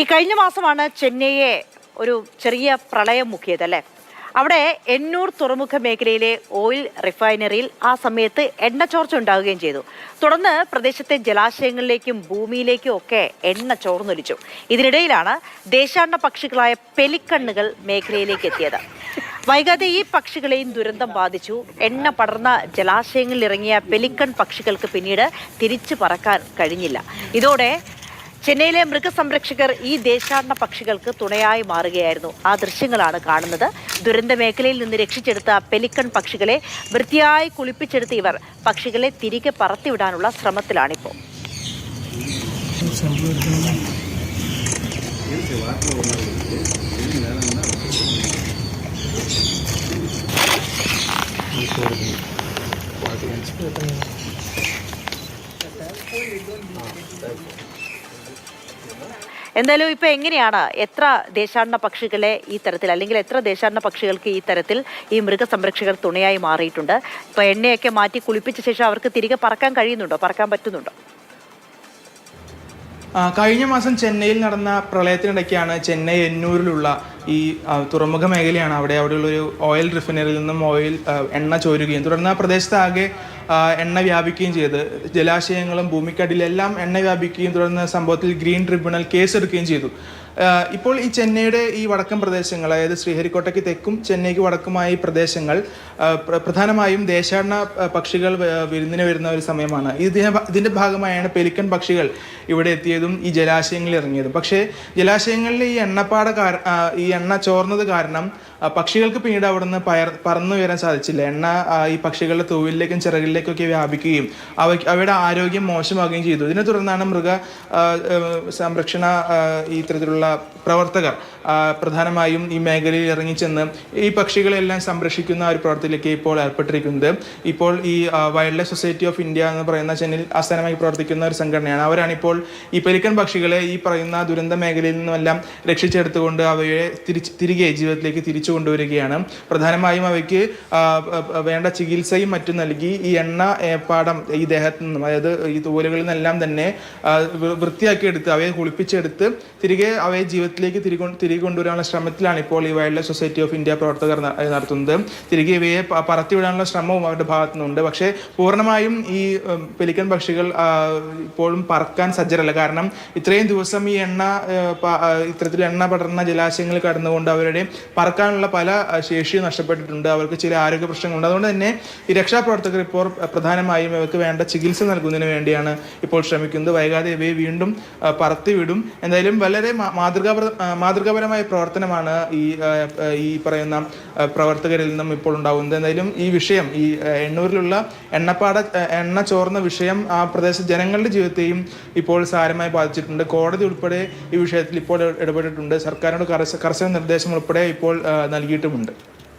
ഈ കഴിഞ്ഞ മാസമാണ് ചെന്നൈയെ ഒരു ചെറിയ പ്രളയം മുക്കിയത് അല്ലേ? അവിടെ എന്നൂർ തുറമുഖ മേഖലയിലെ ഓയിൽ റിഫൈനറിയിൽ ആ സമയത്ത് എണ്ണ ചോർച്ച ഉണ്ടാവുകയും ചെയ്തു. തുടർന്ന് പ്രദേശത്തെ ജലാശയങ്ങളിലേക്കും ഭൂമിയിലേക്കും ഒക്കെ എണ്ണ ചോർന്നൊലിച്ചു. ഇതിനിടയിലാണ് ദേശാടന പക്ഷികളായ പെലിക്കണ്ണുകൾ മേഖലയിലേക്ക് എത്തിയത്. വൈകാതെ ഈ പക്ഷികളെയും ദുരന്തം ബാധിച്ചു. എണ്ണ പടർന്ന ജലാശയങ്ങളിൽ ഇറങ്ങിയ പെലിക്കൺ പക്ഷികൾക്ക് പിന്നീട് തിരിച്ചു പറക്കാൻ കഴിഞ്ഞില്ല. ഇതോടെ ചെന്നൈയിലെ മൃഗസംരക്ഷകർ ഈ ദേശാടന പക്ഷികൾക്ക് തുണയായി മാറുകയായിരുന്നു. ആ ദൃശ്യങ്ങളാണ് കാണുന്നത്. ദുരന്ത മേഖലയിൽ നിന്ന് രക്ഷിച്ചെടുത്ത പെലിക്കൺ പക്ഷികളെ വൃത്തിയായി കുളിപ്പിച്ചെടുത്ത ഇവർ പക്ഷികളെ തിരികെ പറത്തിവിടാനുള്ള ശ്രമത്തിലാണിപ്പോൾ എന്തായാലും ഇപ്പൊ എങ്ങനെയാണ് എത്ര ദേശാടന പക്ഷികളെ ഈ തരത്തിൽ അല്ലെങ്കിൽ എത്ര ദേശാടന പക്ഷികൾക്ക് ഈ തരത്തിൽ ഈ മൃഗസംരക്ഷകർ തുണയായി മാറിയിട്ടുണ്ട്? ഇപ്പൊ എണ്ണയൊക്കെ മാറ്റി കുളിപ്പിച്ച ശേഷം അവർക്ക് തിരികെ പറക്കാൻ കഴിയുന്നുണ്ടോ? പറക്കാൻ പറ്റുന്നുണ്ടോ? കഴിഞ്ഞ മാസം ചെന്നൈയിൽ നടന്ന പ്രളയത്തിനിടയ്ക്കാണ് ചെന്നൈ എന്നൂരിലുള്ള ഈ തുറമുഖ മേഖലയാണ് അവിടെ അവിടെയുള്ള ഒരു ഓയിൽ റിഫൈനറിയിൽ നിന്നും ഓയിൽ എണ്ണ ചോരുകയും തുടർന്ന് ആ പ്രദേശത്ത് ആകെ എണ്ണ വ്യാപിക്കുകയും ചെയ്ത്. ജലാശയങ്ങളും ഭൂമിക്കടിയിലെല്ലാം എണ്ണ വ്യാപിക്കുകയും തുടർന്ന് സംഭവത്തിൽ ഗ്രീൻ ട്രിബ്യൂണൽ കേസെടുക്കുകയും ചെയ്തു. ഇപ്പോൾ ഈ ചെന്നൈയുടെ ഈ വടക്കൻ പ്രദേശങ്ങൾ അതായത് ശ്രീഹരിക്കോട്ടയ്ക്ക് തെക്കും ചെന്നൈക്ക് വടക്കുമായ ഈ പ്രദേശങ്ങൾ പ്രധാനമായും ദേശാടന പക്ഷികൾ വിരുന്നിന് വരുന്ന ഒരു സമയമാണ്. ഇതിന്റെ ഭാഗമായാണ് പെലിക്കൻ പക്ഷികൾ ഇവിടെ എത്തിയതും ഈ ജലാശയങ്ങളിൽ ഇറങ്ങിയതും. പക്ഷേ ജലാശയങ്ങളിലെ ഈ എണ്ണപ്പാട ഈ എണ്ണ ചോർന്നത് കാരണം പക്ഷികൾക്ക് പിന്നീട് അവിടുന്ന് പയർ പറന്നു വരാൻ സാധിച്ചില്ല. എണ്ണ ഈ പക്ഷികളുടെ തൂവിലേക്കും ചിറകിലേക്കൊക്കെ വ്യാപിക്കുകയും അവ അവയുടെ ആരോഗ്യം മോശമാകുകയും ചെയ്തു. ഇതിനെ തുടർന്നാണ് മൃഗ സംരക്ഷണ ഇത്തരത്തിലുള്ള പ്രവർത്തകർ പ്രധാനമായും ഈ മേഖലയിൽ ഇറങ്ങിച്ചെന്ന് ഈ പക്ഷികളെല്ലാം സംരക്ഷിക്കുന്ന ഒരു പ്രവർത്തിയിലേക്ക് ഇപ്പോൾ ഏർപ്പെട്ടിരിക്കുന്നത്. ഇപ്പോൾ ഈ wildlife society of India എന്ന് പറയുന്ന ചെന്നിൽ ആസ്ഥാനമായി പ്രവർത്തിക്കുന്ന ഒരു സംഘടനയാണ്. അവരാണ് ഇപ്പോൾ ഈ പെലിക്കൻ പക്ഷികളെ ഈ പറയുന്ന ദുരന്ത മേഖലയിൽ നിന്നുമെല്ലാം രക്ഷിച്ചെടുത്തുകൊണ്ട് അവയെ തിരിച്ച് തിരികെ ജീവിതത്തിലേക്ക് തിരിച്ചു കൊണ്ടുവരികയാണ്. പ്രധാനമായും അവയ്ക്ക് വേണ്ട ചികിത്സയും മറ്റും നൽകി ഈ എണ്ണ പാടം ഈ ദേഹത്തു നിന്നും അതായത് ഈ തൂവലുകളിൽ നിന്നെല്ലാം തന്നെ വൃത്തിയാക്കിയെടുത്ത് അവയെ കുളിപ്പിച്ചെടുത്ത് തിരികെ അവയെ ജീവിതത്തിലേക്ക് തിരികൊ തിരികെ കൊണ്ടുവരാനുള്ള ശ്രമത്തിലാണ് ഇപ്പോൾ ഈ wildlife society of India പ്രവർത്തകർ നടത്തുന്നത്. തിരികെ ഇവയെ പറത്തിവിടാനുള്ള ശ്രമവും അവരുടെ ഭാഗത്തു നിന്നുണ്ട് പക്ഷേ പൂർണമായും ഈ പെലിക്കൻ പക്ഷികൾ ഇപ്പോഴും പറക്കാൻ സജ്ജരല്ല. കാരണം ഇത്രയും ദിവസം ഈ എണ്ണ ഇത്തരത്തിൽ എണ്ണ പടർന്ന ജലാശയങ്ങളിൽ കടന്നുകൊണ്ട് അവരുടെ പറക്കാനുള്ള പല ശേഷിയും നഷ്ടപ്പെട്ടിട്ടുണ്ട്. അവർക്ക് ചില ആരോഗ്യ പ്രശ്നങ്ങളുണ്ട്. അതുകൊണ്ട് തന്നെ ഈ രക്ഷാപ്രവർത്തകർ ഇപ്പോൾ പ്രധാനമായും ഇവർക്ക് വേണ്ട ചികിത്സ നൽകുന്നതിന് വേണ്ടിയാണ് ഇപ്പോൾ ശ്രമിക്കുന്നത്. വൈകാതെ ഇവയെ വീണ്ടും പറത്തിവിടും. എന്തായാലും വളരെ മാതൃകാപ്ര മാതൃകാപര മാതൃകാപരമായ പ്രവർത്തനമാണ് ഈ ഈ പറയുന്ന പ്രവർത്തകരിൽ നിന്നും ഇപ്പോൾ ഉണ്ടാകുന്നത് എന്തായാലും ഈ വിഷയം ഈ എണ്ണൂരിലുള്ള എണ്ണപ്പാട എണ്ണ ചോർന്ന വിഷയം ആ പ്രദേശ ജനങ്ങളുടെ ജീവിതത്തെയും ഇപ്പോൾ സാരമായി ബാധിച്ചിട്ടുണ്ട്. കോടതി ഉൾപ്പെടെ ഈ വിഷയത്തിൽ ഇപ്പോൾ ഇടപെട്ടിട്ടുണ്ട്. സർക്കാരിനോട് കർശ- കർശന നിർദ്ദേശം ഉൾപ്പെടെ ഇപ്പോൾ നൽകിയിട്ടുമുണ്ട്.